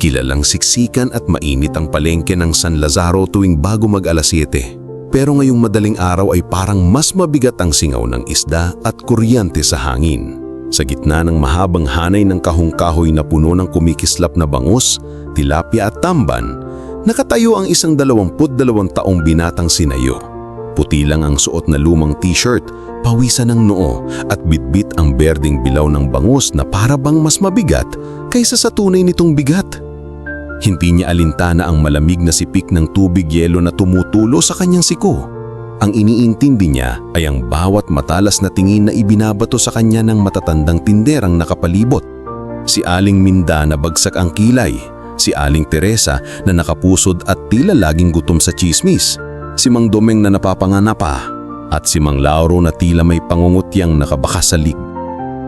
Kilalang siksikan at mainit ang palengke ng San Lazaro tuwing bago mag alas 7. Pero ngayong madaling araw ay parang mas mabigat ang singaw ng isda at kuryante sa hangin. Sa gitna ng mahabang hanay ng kahong-kahoy na puno ng kumikislap na bangus, tilapia at tamban, nakatayo ang isang 22 taong binatang sinayo. Puti lang ang suot na lumang t-shirt, pawisan ng noo at bitbit ang berding bilaw ng bangus na para bang mas mabigat kaysa sa tunay nitong bigat. Hindi niya alintana ang malamig na sipik ng tubig yelo na tumutulo sa kanyang siko. Ang iniintindi niya ay ang bawat matalas na tingin na ibinabato sa kanya ng matatandang tinderang nakapalibot. Si Aling Minda na bagsak ang kilay, si Aling Teresa na nakapusod at tila laging gutom sa chismis, si Mang Domeng na napapangana pa, at si Mang Lauro na tila may pangungutyang nakabakas sa lig.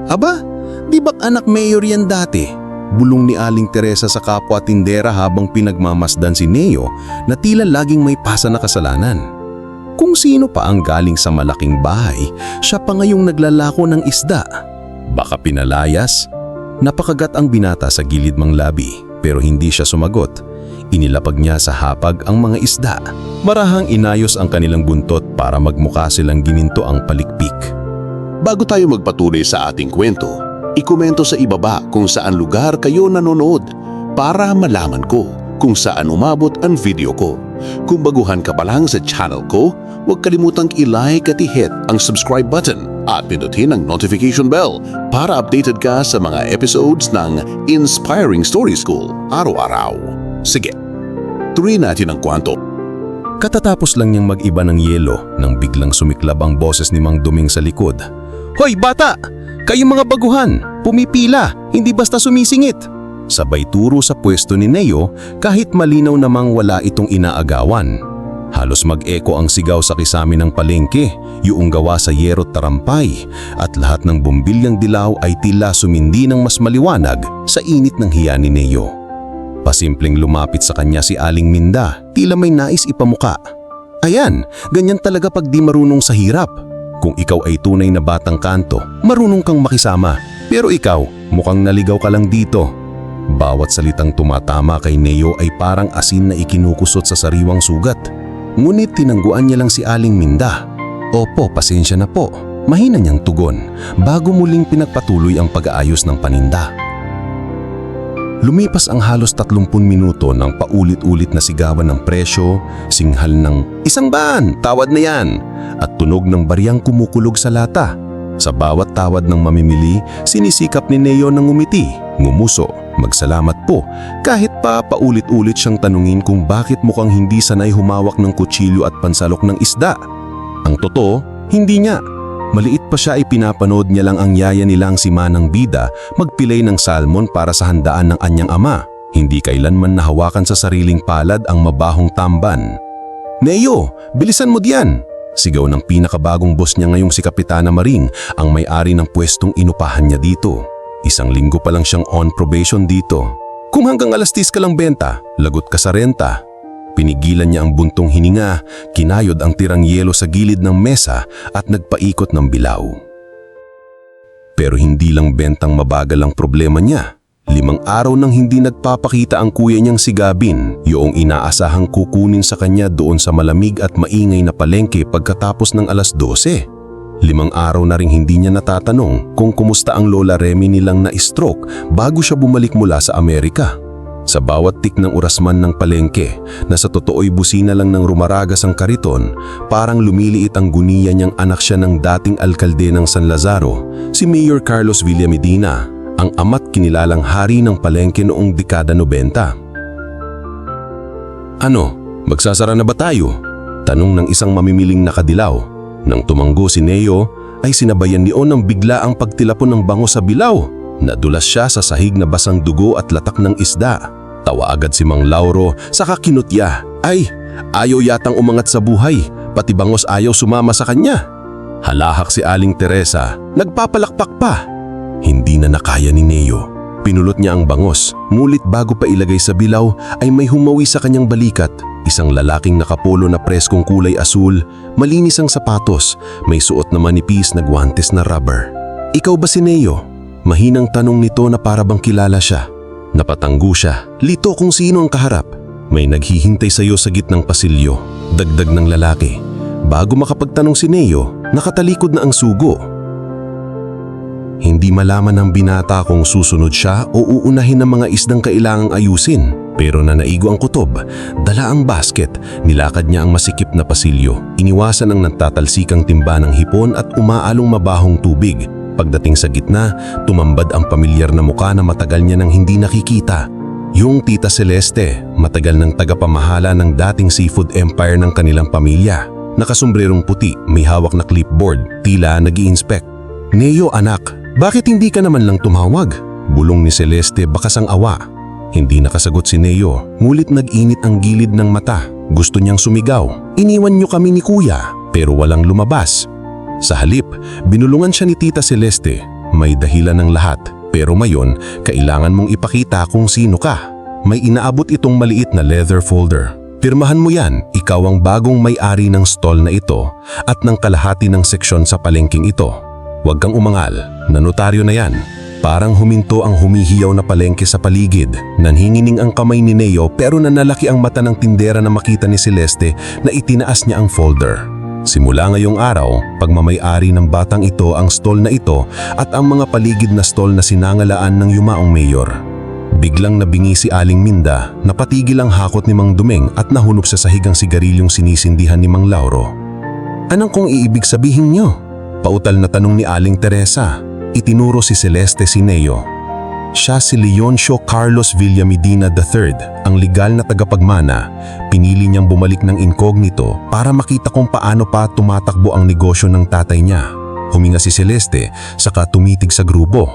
Aba, di ba't anak mayor yan dati? Bulong ni Aling Teresa sa kapwa tindera habang pinagmamasdan si Neo na tila laging may pasa na kasalanan. Kung sino pa ang galing sa malaking bahay, siya pa ngayong naglalako ng isda. Baka pinalayas? Napakagat ang binata sa gilid mang labi pero hindi siya sumagot. Inilapag niya sa hapag ang mga isda. Marahang inayos ang kanilang buntot para magmukha silang gininto ang palikpik. Bago tayo magpatuloy sa ating kwento, ikomento sa ibaba kung saan lugar kayo nanonood para malaman ko kung saan umabot ang video ko. Kung baguhan ka pa lang sa channel ko, huwag kalimutang i-like at i-hit ang subscribe button at pindutin ang notification bell para updated ka sa mga episodes ng Inspiring Story School araw-araw. Sige, tuloy natin ang kwanto. Katatapos lang niyang mag-iba ng yelo nang biglang sumiklab ang boses ni Mang Duming sa likod. Hoy bata! Kayong mga baguhan! Pumipila! Hindi basta sumisingit! Sabay turo sa pwesto ni Neo kahit malinaw namang wala itong inaagawan. Halos mag-eko ang sigaw sa kisami ng palengke, yung gawa sa yerot tarampay, at lahat ng bumbilyang dilaw ay tila sumindi ng mas maliwanag sa init ng hiya ni Neo. Pasimpleng lumapit sa kanya si Aling Minda, tila may nais ipamuka. Ayan, ganyan talaga pag di marunong sa hirap. Kung ikaw ay tunay na batang kanto, marunong kang makisama. Pero ikaw, mukhang naligaw ka lang dito. Bawat salitang tumatama kay Neo ay parang asin na ikinukusot sa sariwang sugat. Ngunit tinangguan niya lang si Aling Minda. Opo, pasensya na po. Mahina niyang tugon bago muling pinagpatuloy ang pag-aayos ng paninda. Lumipas ang halos 30 minuto ng paulit-ulit na sigawan ng presyo, singhal ng isang ban, tawad na yan, at tunog ng bariyang kumukulog sa lata. Sa bawat tawad ng mamimili, sinisikap ni Neo ng ngumiti, ngumuso, magsalamat po, kahit pa paulit-ulit siyang tanungin kung bakit mukhang hindi sanay humawak ng kutsilyo at pansalok ng isda. Ang totoo, hindi niya. Maliit pa siya ay pinapanood niya lang ang yaya nilang si Manang Bida magpilay ng salmon para sa handaan ng anyang ama. Hindi kailanman nahawakan sa sariling palad ang mabahong tamban. Neo, bilisan mo diyan! Sigaw ng pinakabagong boss niya ngayong si Kapitana Maring ang may-ari ng pwestong inupahan niya dito. Isang linggo pa lang siyang on probation dito. Kung hanggang alas 10 ka lang benta, lagot ka sa renta. Pinigilan niya ang buntong hininga, kinayod ang tirang yelo sa gilid ng mesa at nagpaikot ng bilaw. Pero hindi lang bentang mabagal ang problema niya. Limang araw nang hindi nagpapakita ang kuya niyang si Gabin, yung inaasahang kukunin sa kanya doon sa malamig at maingay na palengke pagkatapos ng alas 12. Limang araw na ring hindi niya natatanong kung kumusta ang Lola Remy nilang na-stroke bago siya bumalik mula sa Amerika. Sa bawat tik ng urasman ng palengke na sa totoo'y busina lang ng rumaragas ang kariton, parang lumiliit ang guniya niyang anak siya ng dating alkalde ng San Lazaro, si Mayor Carlos Villamedina, ang ama't kinilalang hari ng palengke noong dekada 90. Ano, magsasara na ba tayo? Tanong ng isang mamimiling nakadilaw. Nang tumanggo si Neo, ay sinabayan ni On ng bigla ang pagtilapon ng bango sa bilaw. Nadulas siya sa sahig na basang dugo at latak ng isda. Tawa agad si Mang Lauro sa kakinutya. Ay, ayaw yatang umangat sa buhay, pati bangos ayaw sumama sa kanya. Halahak si Aling Teresa, nagpapalakpak pa. Hindi na nakaya ni Neo. Pinulot niya ang bangos, ngulit bago pa ilagay sa bilaw ay may humawi sa kanyang balikat. Isang lalaking nakapolo na preskong kulay asul, malinis ang sapatos, may suot na manipis na guwantes na rubber. Ikaw ba si Neo? Mahinang tanong nito na para bang kilala siya. Napatanggo siya. Lito kung sino ang kaharap. May naghihintay sa iyo sa gitnang pasilyo. Dagdag ng lalaki. Bago makapagtanong si Neo, nakatalikod na ang sugo. Hindi malaman ng binata kung susunod siya o uunahin ng mga isdang kailangang ayusin. Pero na naigo ang kutob, dala ang basket, nilakad niya ang masikip na pasilyo. Iniwasan ang nagtatalsikang timba ng hipon at umaalong mabahong tubig. Pagdating sa gitna, tumambad ang pamilyar na muka na matagal niya nang hindi nakikita. Yung Tita Celeste, matagal ng tagapamahala ng dating seafood empire ng kanilang pamilya. Nakasombrerong puti, may hawak na clipboard, tila nag inspect Neo anak, bakit hindi ka naman lang tumawag? Bulong ni Celeste bakas ang awa. Hindi nakasagot si Neo, ngulit nag-init ang gilid ng mata. Gusto niyang sumigaw. Iniwan niyo kami ni kuya, pero walang lumabas. Sa halip, binulungan siya ni Tita Celeste. May dahilan ng lahat, pero ngayon, kailangan mong ipakita kung sino ka. May inaabot itong maliit na leather folder. Pirmahan mo yan, ikaw ang bagong may-ari ng stall na ito at ng kalahati ng seksyon sa palengking ito. Huwag kang umangal, nanotaryo na yan. Parang huminto ang humihiyaw na palengke sa paligid. Nanhingining ang kamay ni Neo pero nanalaki ang mata ng tindera na makita ni Celeste na itinaas niya ang folder. Simula ngayong araw, pagmamayari ng batang ito ang stall na ito at ang mga paligid na stall na sinangalaan ng yumaong mayor. Biglang nabingi si Aling Minda, napatigil ang hakot ni Mang Dumeng at nahunop sa sahigang sigarilyong sinisindihan ni Mang Lauro. Anong kung iibig sabihin niyo? Pautal na tanong ni Aling Teresa. Itinuro si Celeste si Neo. Siya si Leoncio Carlos Villamedina III, ang legal na tagapagmana. Pinili niyang bumalik ng incognito para makita kung paano pa tumatakbo ang negosyo ng tatay niya. Huminga si Celeste, saka tumitig sa grupo.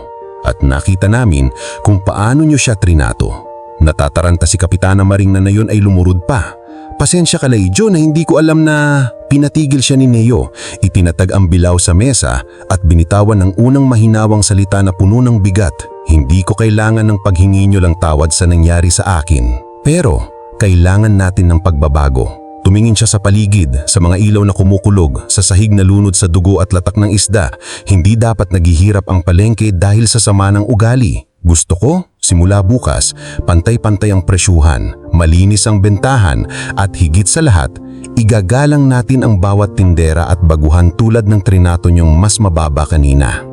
At nakita namin kung paano niyo siya trinato. Natataranta si Kapitana Maring na nayon ay lumurod pa. Pasensya ka Laijo na hindi ko alam na pinatigil siya ni Neo. Itinatag ang bilaw sa mesa at binitawan ng unang mahinawang salita na puno ng bigat. Hindi ko kailangan ng paghingi niyo lang tawad sa nangyari sa akin. Pero kailangan natin ng pagbabago. Tumingin siya sa paligid, sa mga ilaw na kumukulog, sa sahig na lunod sa dugo at latak ng isda. Hindi dapat naghihirap ang palengke dahil sa sama ng ugali. Gusto ko, simula bukas, pantay-pantay ang presyuhan, malinis ang bentahan at higit sa lahat, igagalang natin ang bawat tindera at baguhan tulad ng trinato niyong mas mababa kanina.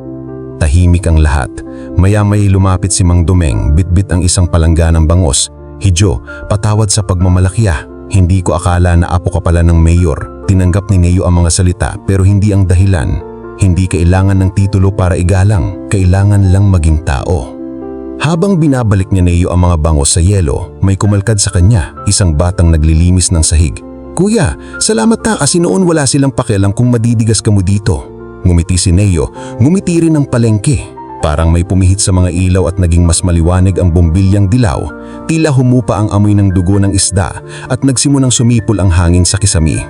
Tahimik ang lahat. Maya-may lumapit si Mang Dumeng, bitbit ang isang palangganang bangos. Hidyo, patawad sa pagmamalakya. Hindi ko akala na apo ka pala ng mayor. Tinanggap ni Neo ang mga salita pero hindi ang dahilan. Hindi kailangan ng titulo para igalang, kailangan lang maging tao. Habang binabalik ni Neo ang mga bangos sa yelo, may kumalkad sa kanya, isang batang naglilimis ng sahig. Kuya, salamat na kasi noon wala silang pakialam kung madidigas ka mo dito. Ngumiti si Neo, ngumiti rin ang palengke. Parang may pumihit sa mga ilaw at naging mas maliwanag ang bumbilyang dilaw. Tila humupa ang amoy ng dugo ng isda at nagsimunang sumipol ang hangin sa kisami.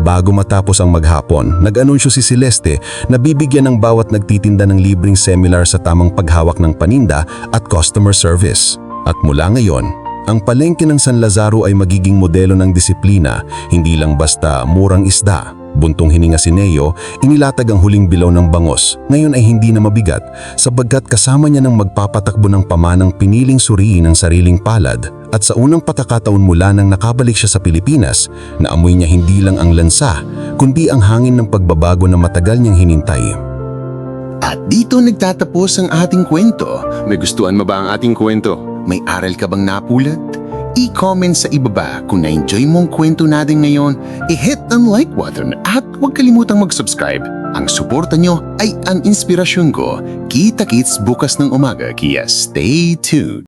Bago matapos ang maghapon, nag-anunsyo si Celeste na bibigyan ng bawat nagtitinda ng libreng seminar sa tamang paghawak ng paninda at customer service. At mula ngayon, ang palengke ng San Lazaro ay magiging modelo ng disiplina, hindi lang basta murang isda. Buntong hininga si Neo, inilatag ang huling bilaw ng bangos. Ngayon ay hindi na mabigat sabagkat kasama niya ng magpapatakbo ng pamanang piniling suriin ng sariling palad at sa unang patakataon mula nang nakabalik siya sa Pilipinas, naamoy niya hindi lang ang lansa, kundi ang hangin ng pagbabago na matagal niyang hinintay. At dito nagtatapos ang ating kwento. Nagustuhan mo ba ang ating kwento? May aral ka bang napulot? I-comment sa ibaba kung na-enjoy mo ang kwento natin ngayon, i-hit ang like button at huwag kalimutang mag-subscribe. Ang suporta nyo ay ang inspirasyon ko. Kita-kits bukas ng umaga kaya stay tuned.